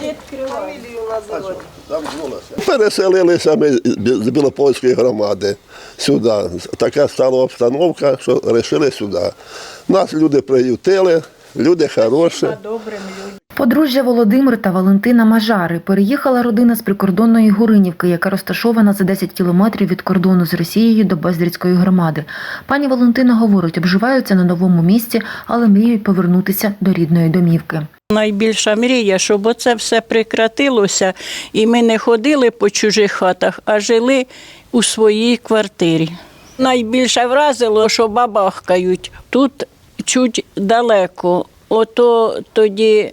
Дід. Переселилися ми з Білопольської громади сюди. Така стала обстановка, що вирішили сюди. Нас люди приютили, люди хороші. Подружжя Володимир та Валентина Мажари переїхала родина з прикордонної Гуринівки, яка розташована за 10 кілометрів від кордону з Росією до Бездрицької громади. Пані Валентина говорить, обживаються на новому місці, але мріють повернутися до рідної домівки. Найбільша мрія, щоб оце все прекратилося, і ми не ходили по чужих хатах, а жили у своїй квартирі. Найбільше вразило, що бабахкають. Тут чуть далеко. Ото тоді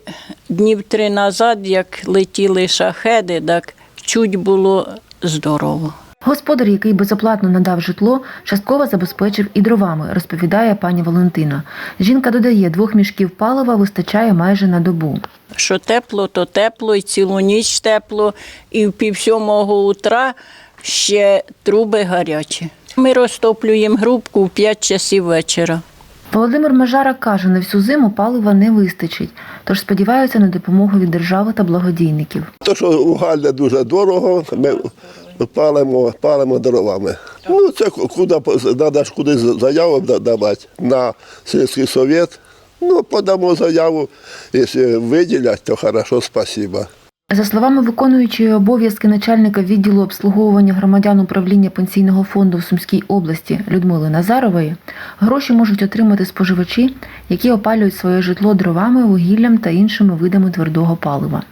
днів три назад, як летіли шахеди, так чуть було здорово. Господар, який безоплатно надав житло, частково забезпечив і дровами, розповідає пані Валентина. Жінка додає, двох мішків палива вистачає майже на добу. Що тепло, то тепло, і цілу ніч тепло, і в пів сьомого утра ще труби гарячі. Ми розтоплюємо грубку в 5 часів вечора. Володимир Мажара каже, на всю зиму палива не вистачить, тож сподіваються на допомогу від держави та благодійників. То, що угілля дуже дорого, ми палимо, палимо дровами. Ну, це куди треба ж кудись заяву давати на сільський совет. Ну, подамо заяву, якщо виділять, то хорошо, спасибо. За словами виконуючої обов'язки начальника відділу обслуговування громадян управління пенсійного фонду в Сумській області Людмили Назарової, гроші можуть отримати споживачі, які опалюють своє житло дровами, вугіллям та іншими видами твердого палива.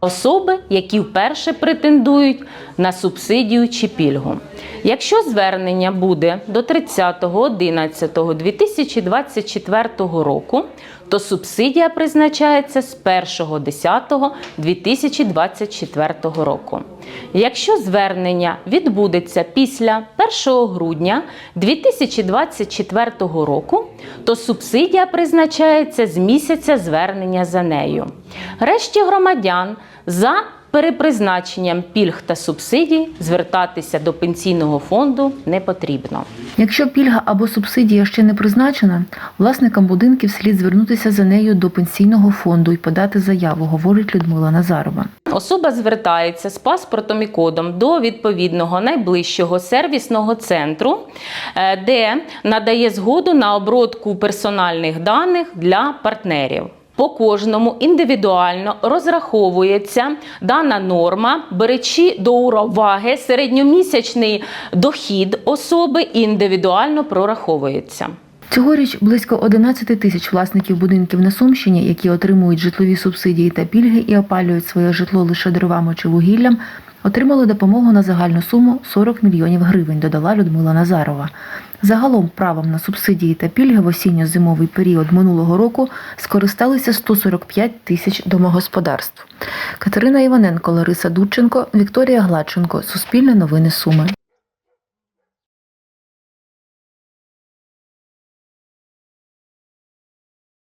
Особи, які вперше претендують на субсидію чи пільгу. Якщо звернення буде до 30.11.2024 року, то субсидія призначається з 1.10.2024 року. Якщо звернення відбудеться після 1 грудня 2024 року, то субсидія призначається з місяця звернення за нею. Решті громадян за перепризначенням пільг та субсидій звертатися до пенсійного фонду не потрібно. Якщо пільга або субсидія ще не призначена, власникам будинків слід звернутися за нею до пенсійного фонду і подати заяву, говорить Людмила Назарова. Особа звертається з паспортом і кодом до відповідного найближчого сервісного центру, е, де надає згоду на обробку персональних даних для партнерів. По кожному індивідуально розраховується дана норма, беречи до уваги середньомісячний дохід особи індивідуально прораховується. Цьогоріч близько 11 тисяч власників будинків на Сумщині, які отримують житлові субсидії та пільги і опалюють своє житло лише дровами чи вугіллям, отримали допомогу на загальну суму 40 мільйонів гривень, додала Людмила Назарова. Загалом правом на субсидії та пільги в осінньо-зимовий період минулого року скористалися 145 тисяч домогосподарств. Катерина Іваненко, Лариса Дудченко, Вікторія Гладченко. Суспільне новини Суми.